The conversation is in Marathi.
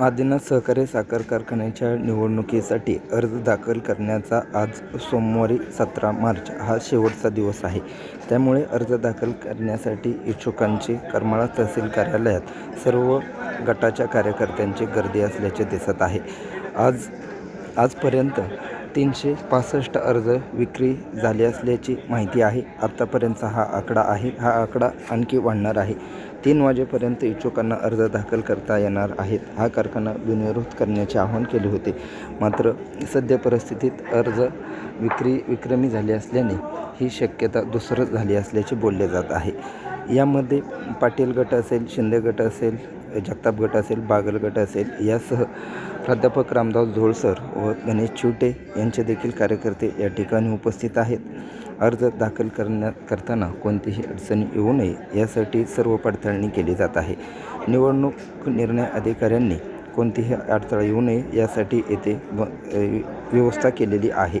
आदिनाथ सहकारी साखर कारखान्याच्या निवडणुकीसाठी अर्ज दाखल करण्याचा आज सोमवारी सतरा मार्च हा शेवटचा दिवस आहे. त्यामुळे अर्ज दाखल करण्यासाठी इच्छुकांची करमाळा तहसील कार्यालयात सर्व गटाच्या कार्यकर्त्यांची गर्दी असल्याचे दिसत आहे. आज आजपर्यंत तीनशे पासष्ट अर्ज विक्री झाले असल्याची माहिती आहे. आत्तापर्यंतचा हा आकडा आहे. हा आकडा आणखी वाढणार आहे. तीन वाजेपर्यंत इच्छुकांना अर्ज दाखल करता येणार आहेत. हा कारखाना बिनविरोध करण्याचे आवाहन केले होते. मात्र सध्या परिस्थितीत अर्ज विक्री विक्रमी झाली असल्याने ही शक्यता दुसरं झाली असल्याचे बोलले जात आहे. यामध्ये पाटील गट असेल शिंदे गट असेल जगताप गट असेल बागल गट असेल यासह प्राध्यापक रामदास झोळसर व गणेश चिवटे यांचे देखील कार्यकर्ते या ठिकाणी उपस्थित आहेत. अर्ज दाखल करण्यात करताना कोणतीही अडचणी येऊ नये यासाठी सर्व पडताळणी केली जात आहे. निवडणूक निर्णय अधिकाऱ्यांनी कोणतीही अडथळा येऊ नये यासाठी येथे व्यवस्था केलेली आहे.